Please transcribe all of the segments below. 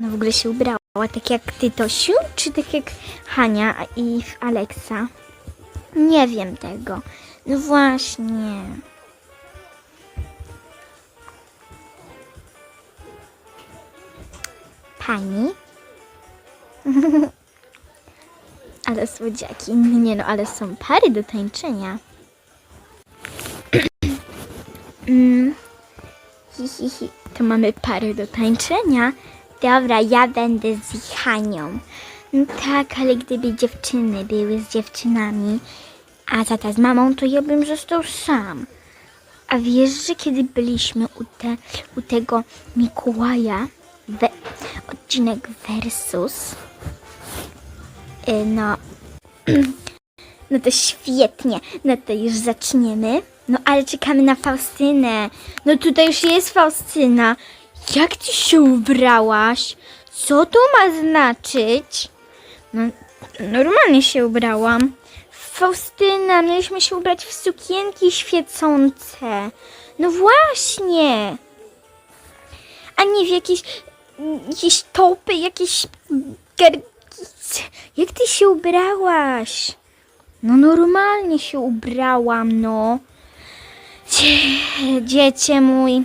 No w ogóle się ubrała, tak jak ty, Tosiu, czy tak jak Hania i Aleksa? Nie wiem tego. No właśnie. Pani? ale słodziaki. Nie no, ale są pary do tańczenia. mm. Hi, hi, hi. To mamy pary do tańczenia. Dobra, ja będę z Hanią. No tak, ale gdyby dziewczyny były z dziewczynami, a tata z mamą, to ja bym został sam. A wiesz, że kiedy byliśmy u, te, u tego Mikołaja, we, odcinek Versus, y, no, no to świetnie, no to już zaczniemy. No ale czekamy na Faustynę. No tutaj już jest Faustyna. Jak ty się ubrałaś? Co to ma znaczyć? No, normalnie się ubrałam. Faustyna, mieliśmy się ubrać w sukienki świecące. No właśnie. A nie w jakieś, jakieś topy, jakieś. Jak ty się ubrałaś? No normalnie się ubrałam, no. Dzie- Dziecię mój.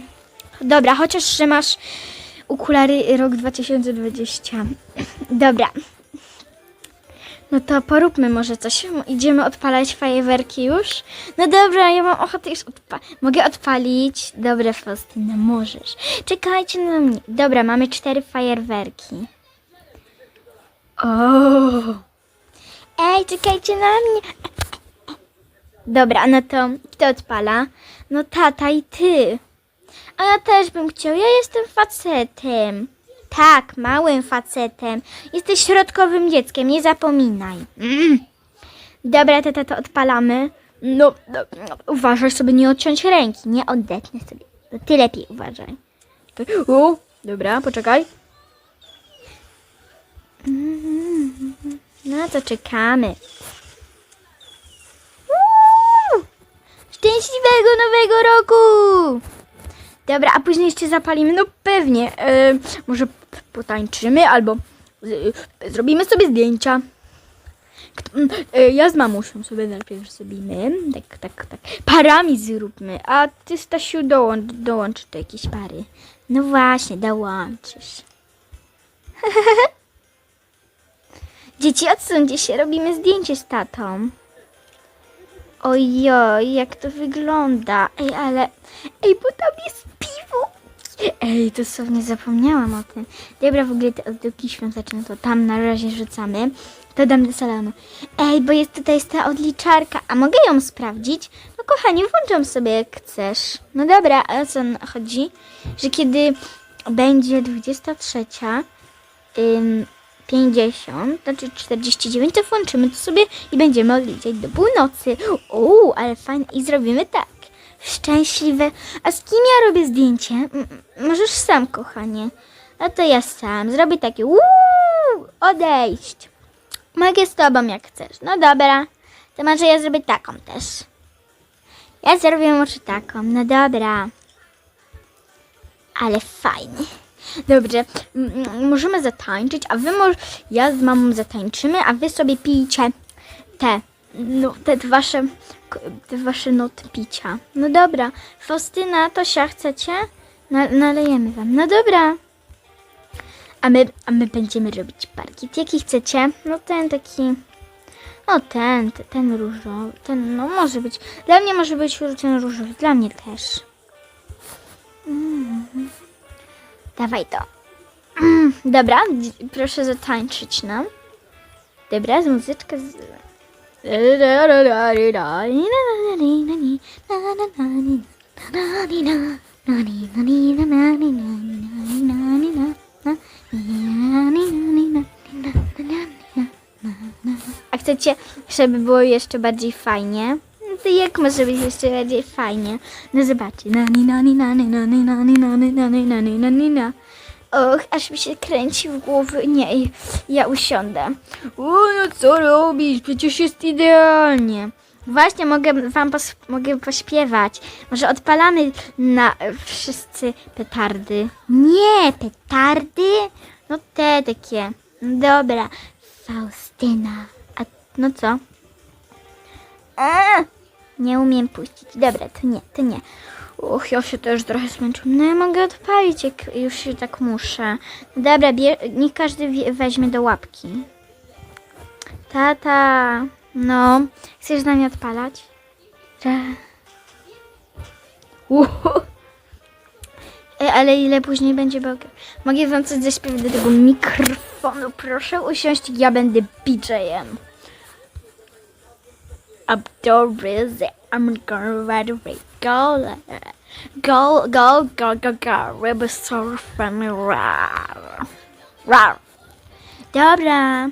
Dobra, chociaż, że masz okulary rok 2020. Dobra. No to poróbmy może coś. Idziemy odpalać fajerwerki już? No dobra, ja mam ochotę już odpalić. Mogę odpalić? Dobra, Faustyna, możesz. Czekajcie na mnie. Dobra, mamy cztery fajerwerki. O. Ej, czekajcie na mnie. Dobra, no to kto odpala? No tata i ty. A ja też bym chciał. Ja jestem facetem. Tak, małym facetem. Jesteś środkowym dzieckiem, nie zapominaj. Mm. Dobra, tata, to odpalamy. No, no, no, uważaj sobie nie odciąć ręki. Nie odetnę sobie. To ty lepiej uważaj. U, dobra, poczekaj. No to czekamy. Uuu! Szczęśliwego nowego roku! Dobra, a później jeszcze zapalimy, no pewnie. E, może potańczymy albo e, zrobimy sobie zdjęcia. Kto, e, ja z mamusią sobie najpierw zrobimy. Tak, tak, tak. Parami zróbmy. A ty, Stasiu, dołącz, dołącz do jakiejś pary. No właśnie, dołączysz. Dzieci, odsuńcie się, robimy zdjęcie z tatą. Ojoj, jak to wygląda. Ej, ale... Ej, bo tam jest piwo. Ej, dosłownie zapomniałam o tym. Dobra, w ogóle te ozdóbki świąteczne to tam na razie rzucamy. To dam do salonu. Ej, bo jest tutaj jest ta odliczarka. A mogę ją sprawdzić? No kochanie, włączam sobie jak chcesz. No dobra, a o co chodzi? Że kiedy będzie 23, ym, 50, znaczy 49, to włączymy to sobie i będziemy odliczać do północy. Uuu, ale fajnie. I zrobimy tak. Szczęśliwe. A z kim ja robię zdjęcie? M- możesz sam, kochanie. No to ja sam. Zrobię takie uuu, odejść. Mogę z tobą jak chcesz. No dobra. To może ja zrobię taką też. Ja zrobię może taką. No dobra. Ale fajnie. Dobrze, m- możemy zatańczyć, a wy może, ja z mamą zatańczymy, a wy sobie pijcie te, no, te wasze, te wasze noty picia. No dobra, Faustyna, Tosia, chcecie? Na, nalejemy wam. No dobra. A my, a my będziemy robić parkiet. Jaki chcecie? No ten taki, no ten, ten, ten różowy, ten, no może być, dla mnie może być ten różowy, dla mnie też. Dawaj to. Mm, dobra, proszę zatańczyć nam. Dobra, z muzyczkę z... A chcecie, żeby było jeszcze bardziej fajnie? No to jak może być jeszcze bardziej fajnie? No zobaczcie. Nani, nani, nani, nani, nani, nani, nani, nani, nani, na. Och, aż mi się kręci w głowie. Nie, ja usiądę. O, no co robisz? Przecież jest idealnie. Właśnie mogę wam pos- mogę pośpiewać. Może odpalamy na e, wszyscy petardy. Nie, petardy? No te takie. Dobra. Faustyna. A no co? A, nie umiem puścić. Dobra, to nie, to nie. Uch, ja się też trochę zmęczyłam. No ja mogę odpalić, jak już się tak muszę. Dobra, niech każdy weźmie do łapki. Tata, no, chcesz z nami odpalać? Uhu. E, ale ile później będzie bok? Mogę wam coś zaśpiewać do tego mikrofonu, proszę usiąść, ja będę DJ-em. Up dobry, I'm gonna ride away, go, go, go, go, go, go, ryby surfing, rar, rar. Dobra.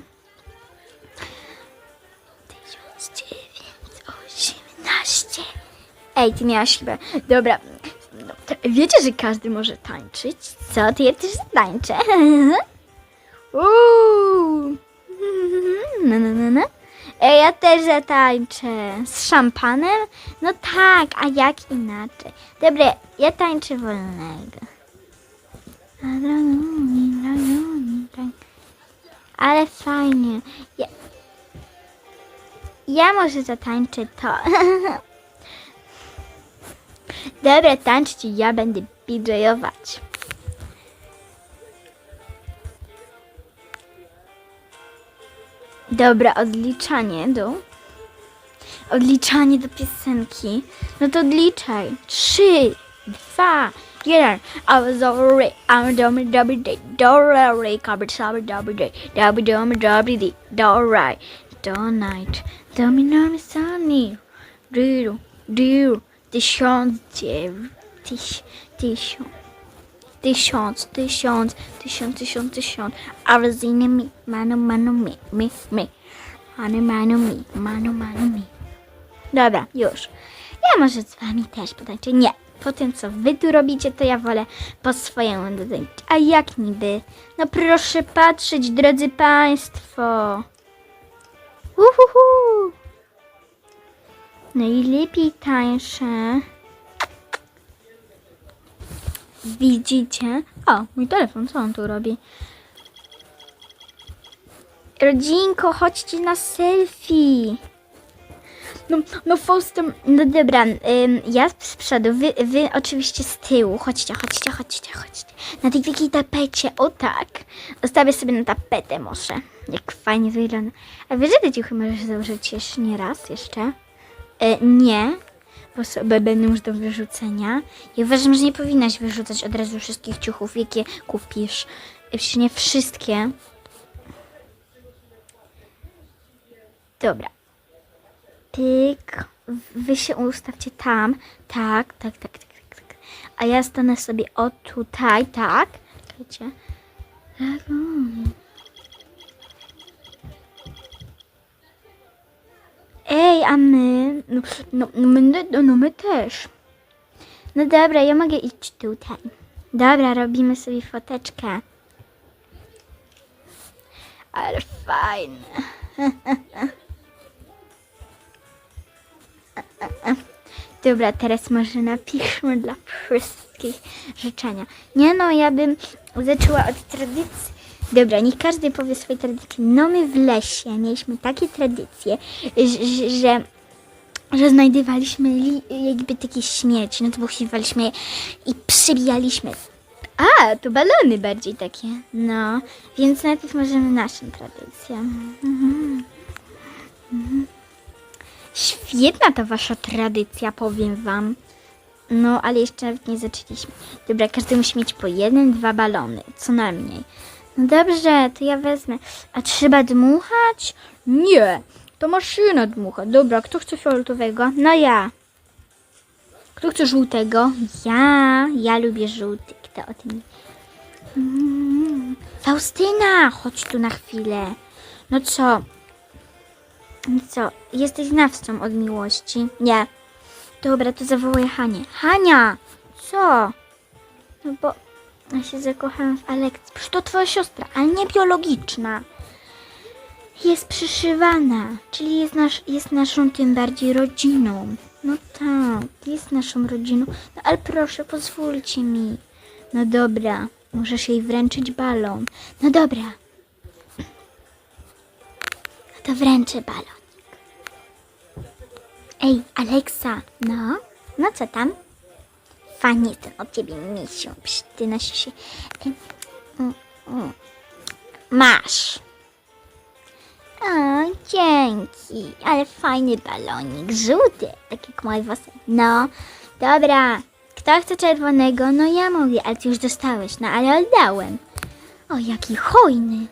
1918. Ej, ty miałaś chyba. Dobra. Wiecie, że każdy może tańczyć? Co? To ja też tańczę. Uuu. No, no, no, no. Ja też zatańczę. Z szampanem? No tak, a jak inaczej? Dobra, ja tańczę wolnego. Ale fajnie. Ja, ja może zatańczę to. Dobra, tańczcie, ja będę DJ-ować. Dobra, odliczanie do. Odliczanie do piosenki. No to odliczaj. Trzy, dwa, jeden. I was already, I'm dummy dubby day. Dorary, covered sabby dubby day. Dubby dummy dubby day. Dorai. Do night. Dummy nummy sunny. Diru, diru. Tysiąc dziew. Tyś, tysiąc. Tysiąc, tysiąc, tysiąc, tysiąc, tysiąc. I was in me, mano, mano, me, me, me. Mano, mano, me, mano, mano, me. Dobra, już. Ja może z wami też potańczę. Nie, po tym co wy tu robicie, to ja wolę po swojemu dodać. A jak niby? No proszę patrzeć, drodzy państwo. Uhuhu. Najlepiej tańsze. Widzicie? O, mój telefon, co on tu robi? Rodzinko, chodźcie na selfie. No, no Faustem, no dobra, ym, ja z przodu, wy, wy oczywiście z tyłu. Chodźcie, chodźcie, chodźcie, chodźcie. Na tej wielkiej tapecie, o tak. Zostawię sobie na tapetę może. Jak fajnie wygląda. A wiesz, że te ciuchy możesz założyć jeszcze nie raz jeszcze? E, nie, będą już do wyrzucenia. Ja uważam, że nie powinnaś wyrzucać od razu wszystkich ciuchów, jakie kupisz. Przecież nie wszystkie. Dobra. Pyk. Wy się ustawcie tam. Tak, tak, tak, tak, tak, tak. A ja stanę sobie o tutaj, tak. Czekajcie. Tak, Ej, a my? No, no, no, my, no, no my też. No dobra, ja mogę iść tutaj. Dobra, robimy sobie foteczkę. Ale fajne. Dobra, teraz może napiszmy dla wszystkich życzenia. Nie no, ja bym zaczęła od tradycji. Dobra, niech każdy powie swoje tradycje. No my w lesie mieliśmy takie tradycje, że, że, że znajdywaliśmy li, jakby takie śmieci, no to poszukiwaliśmy je i przybijaliśmy. A, to balony bardziej takie. No, więc najpierw możemy naszą tradycję. Mhm. Mhm. Świetna ta wasza tradycja, powiem wam. No, ale jeszcze nawet nie zaczęliśmy. Dobra, każdy musi mieć po jeden, dwa balony, co najmniej. No dobrze, to ja wezmę. A trzeba dmuchać? Nie, to maszyna dmucha. Dobra, kto chce fioletowego? No ja. Kto chce żółtego? Ja. Ja lubię żółty. Kto o tym? Mm. Faustyna, chodź tu na chwilę. No co? No co? Jesteś znawcą od miłości? Nie. Dobra, to zawołaj Hanię. Hania! Co? No bo ja się zakochałam w Alekcji. Przecież to twoja siostra, ale nie biologiczna. Jest przyszywana, czyli jest, nasz, jest naszą tym bardziej rodziną. No tak, jest naszą rodziną. No ale proszę, pozwólcie mi. No dobra, możesz jej wręczyć balon. No dobra. No to wręczę balon. Ej, Aleksa, no? No co tam? Fajnie ten od ciebie misiu. Ty nosi się. Mm, mm. Masz. O, dzięki. Ale fajny balonik. Żółty, tak jak moje włosy. No, dobra. Kto chce czerwonego? No ja mówię, ale ty już dostałeś. No, ale oddałem. O, jaki hojny.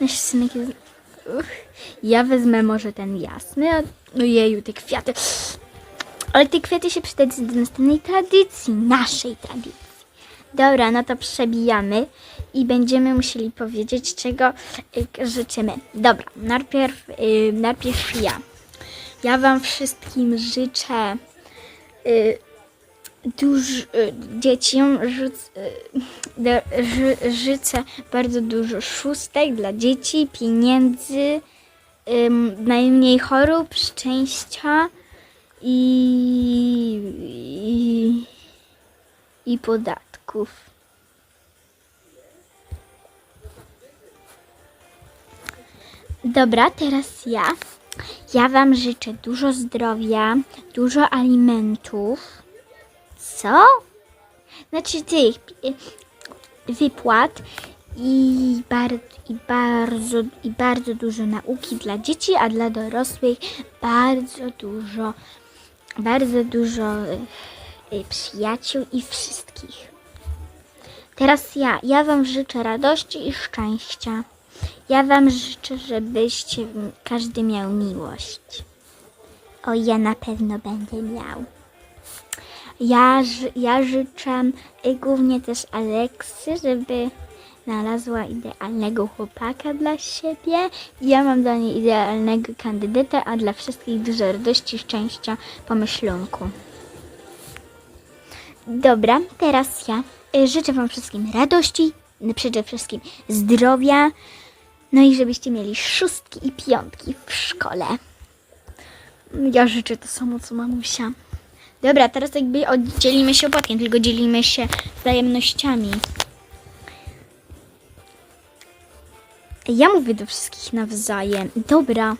No, synek jest... Uch, ja wezmę może ten jasny. No jeju, te kwiaty. Ale te kwiaty się przydadzą do następnej tradycji. Naszej tradycji. Dobra, no to przebijamy i będziemy musieli powiedzieć, czego y, życzymy. Dobra, najpierw, y, najpierw ja. Ja Wam wszystkim życzę y, duż, y, dzieciom y, do, ży, życzę bardzo dużo szóstek dla dzieci, pieniędzy, ym, najmniej chorób, szczęścia i, i, podatków. Dobra, teraz ja. Ja Wam życzę dużo zdrowia, dużo alimentów. Co? Znaczy tych y, wypłat i, bar, i, bardzo, i bardzo dużo nauki dla dzieci, a dla dorosłych bardzo dużo, bardzo dużo y, y, przyjaciół i wszystkich. Teraz ja. Ja Wam życzę radości i szczęścia. Ja Wam życzę, żebyście każdy miał miłość. O, ja na pewno będę miał. Ja, ja życzę y, głównie też Aleksy, żeby znalazła idealnego chłopaka dla siebie. Ja mam dla niej idealnego kandydata, a dla wszystkich dużo radości, szczęścia, pomyślunku. Dobra, teraz ja. Y, Życzę Wam wszystkim radości, przede wszystkim zdrowia, no i żebyście mieli szóstki i piątki w szkole. Ja życzę to samo, co mamusia. Dobra, teraz jakby oddzielimy się opłatkiem, tylko dzielimy się wzajemnościami. Ja mówię do wszystkich nawzajem. Dobra.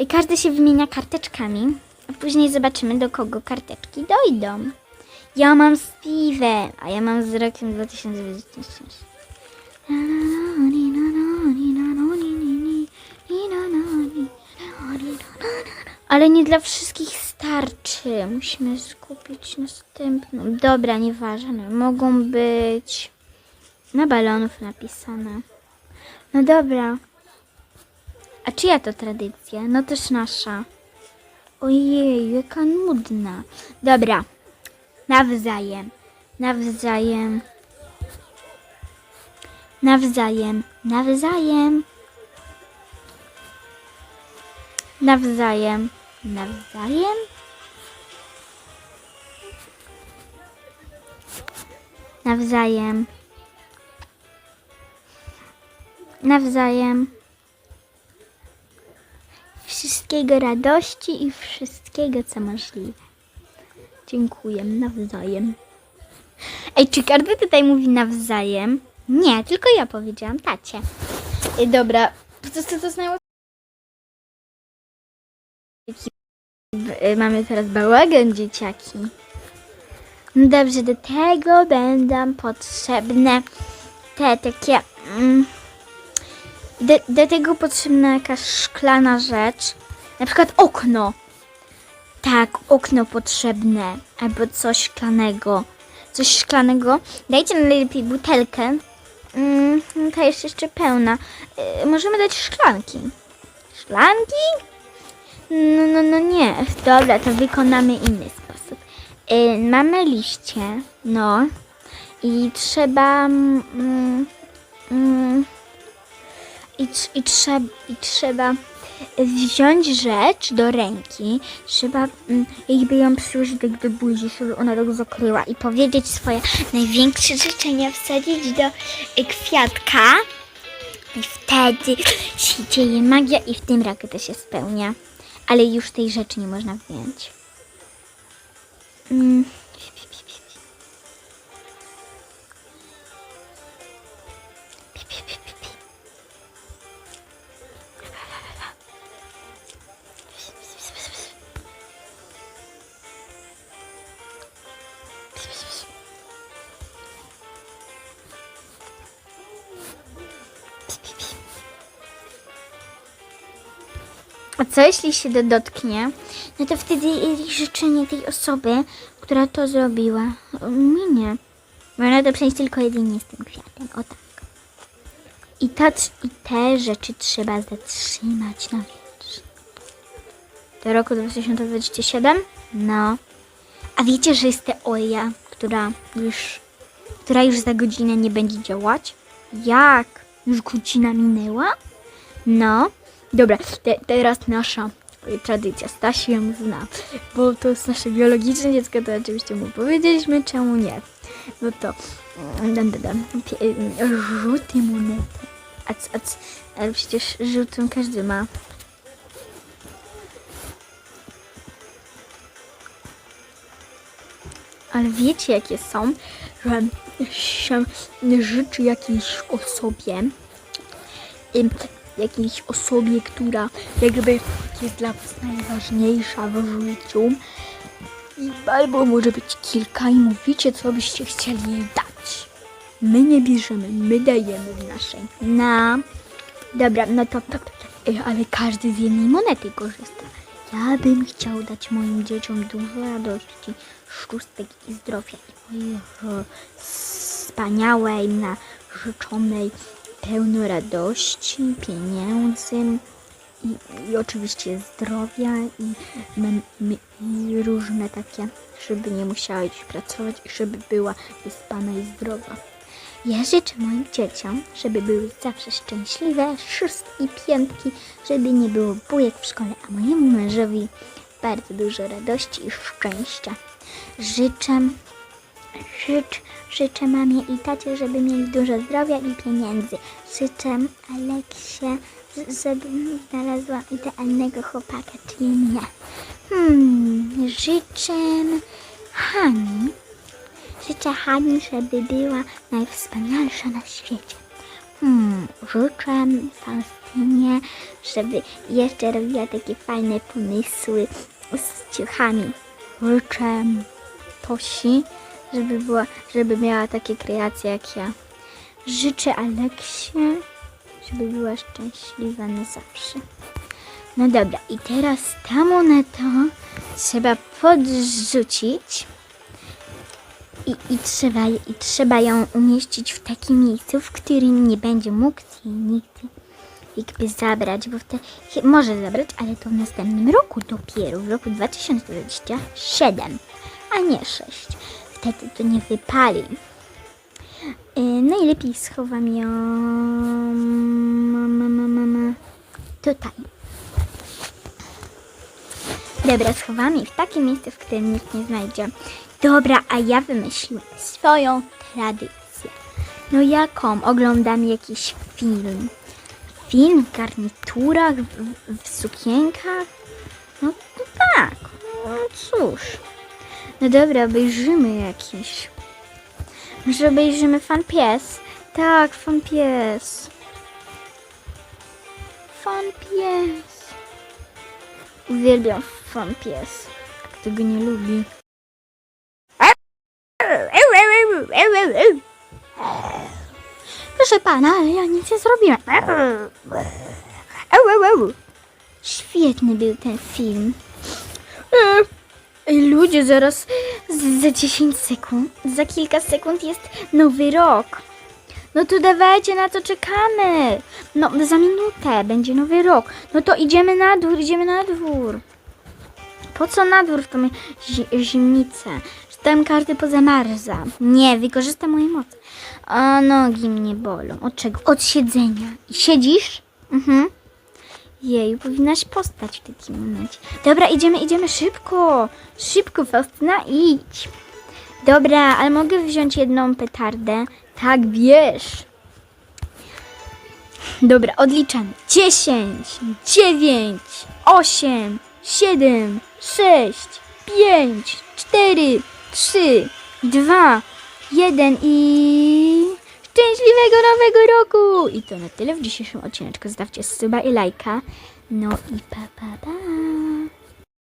Y, Każdy się wymienia karteczkami, a później zobaczymy, do kogo karteczki dojdą. Ja mam Steve, a ja mam z rokiem 2019. Ale nie dla wszystkich starczy. Musimy skupić następną. Dobra, nieważne. Mogą być na balonów napisane. No dobra. A czyja to tradycja? No też nasza. Ojej, jaka nudna. Dobra. Nawzajem. Nawzajem. Nawzajem. Nawzajem. Nawzajem. Nawzajem. Nawzajem. Nawzajem. Wszystkiego radości i wszystkiego, co możliwe. Dziękuję. Nawzajem. Ej, czy każdy tutaj mówi nawzajem? Nie, tylko ja powiedziałam tacie. Ej, dobra, po prostu to znało. Mamy teraz bałagan, dzieciaki. No dobrze, do tego będą potrzebne te takie. Mm, do, do tego potrzebna jakaś szklana rzecz. Na przykład okno. Tak, okno potrzebne. Albo coś szklanego. Coś szklanego. Dajcie najlepiej butelkę. Mm, ta jest jeszcze pełna. Y, możemy dać szklanki. Szklanki? No, no, no nie. Dobra, to wykonamy inny sposób. Y, mamy liście, no. I trzeba... Mm, mm, i, i, trzeba, I trzeba wziąć rzecz do ręki, trzeba mm, jakby ją przyłożyć tak do buzi, żeby ona tak zakryła i powiedzieć swoje największe życzenia, wsadzić do y, kwiatka i wtedy się dzieje magia i w tym roku to się spełnia. Ale już tej rzeczy nie można wyjąć. Mm. A co jeśli się to dotknie? No to wtedy życzenie tej osoby, która to zrobiła, minie. Można to przenieść tylko jedynie z tym kwiatem. O tak. I, ta, I te rzeczy trzeba zatrzymać na wietrze. Do roku 2027? No. A wiecie, że jest teoria, która już, która już za godzinę nie będzie działać? Jak? Już godzina minęła? No. Dobra, te, teraz nasza y, tradycja. Stasi ją zna, bo to jest nasze biologiczne dziecko, to oczywiście mu powiedzieliśmy, czemu nie. No to mm, dam, dam, dam, y, rzuty monety. A, c- a, c- ale przecież rzutą każdy ma. Ale wiecie jakie są, że się życzy jakiejś osobie, ym, jakiejś osobie, która jakby jest dla was najważniejsza w życiu. I albo może być kilka i mówicie, co byście chcieli jej dać. My nie bierzemy, my dajemy w naszej. No, dobra, no to, to, to ej, ale każdy z jednej monety korzysta. Ja bym chciał dać moim dzieciom dużo radości, szóstek i zdrowia mojej e, wspaniałej, narzeczonej, pełno radości, pieniędzy i, i oczywiście zdrowia i, i różne takie, żeby nie musiała iść pracować i żeby była wyspana i zdrowa. Ja życzę moim dzieciom, żeby były zawsze szczęśliwe, szóstki, piątki, żeby nie było bujek w szkole, a mojemu mężowi bardzo dużo radości i szczęścia. Życzę Życz, życzę mamie i tacie, żeby mieli dużo zdrowia i pieniędzy. Życzę Aleksie, żeby znalazła idealnego chłopaka, czyli mnie. Hmm, życzę Hani. Życzę Hani, żeby była najwspanialsza na świecie. Hmm, życzę Faustynie, żeby jeszcze robiła takie fajne pomysły z ciuchami. Życzę Tosi, żeby była, żeby miała takie kreacje jak ja. Życzę Aleksie, żeby była szczęśliwa na zawsze. No dobra, i teraz ta moneta trzeba podrzucić i, i, trzeba, i trzeba ją umieścić w takim miejscu, w którym nie będzie mógł jej nigdy jakby zabrać, bo wtedy może zabrać, ale to w następnym roku dopiero, w roku 2027, a nie 6. Wtedy to nie wypali. Yy, najlepiej schowam ją tutaj. Dobra, schowam jej w takie miejsce, w którym nikt nie znajdzie. Dobra, a ja wymyśliłam swoją tradycję. No jaką? Oglądam jakiś film. Film w garniturach, w, w, sukienkach? No, no tak, no cóż. No dobra, obejrzymy jakiś. Może obejrzymy fan pies? Tak, fan pies. Fan pies. Uwielbiam fan pies. Kto go nie lubi? Proszę pana, ale ja nic nie zrobiłem. Świetny był ten film. Ludzie, zaraz za 10 sekund, za kilka sekund jest nowy rok. No to dawajcie, na co czekamy? No, za minutę będzie nowy rok. No to idziemy na dwór, idziemy na dwór. Po co na dwór w tą zi- zimnicę? Tam każdy pozamarza. Nie, wykorzystam moje moce. A nogi mnie bolą. Od czego? Od siedzenia. Siedzisz? Mhm. Jej, powinnaś postać w takim momencie. Dobra, idziemy, idziemy szybko. Szybko, Faustyna, idź. Dobra, ale mogę wziąć jedną petardę? Tak, bierz. Dobra, odliczamy. 10, 9, 8, 7, 6, 5, 4, 3, 2, 1 i... Szczęśliwego Nowego Roku! I to na tyle w dzisiejszym odcineczku. Zostawcie suba i lajka. No i pa, pa, pa.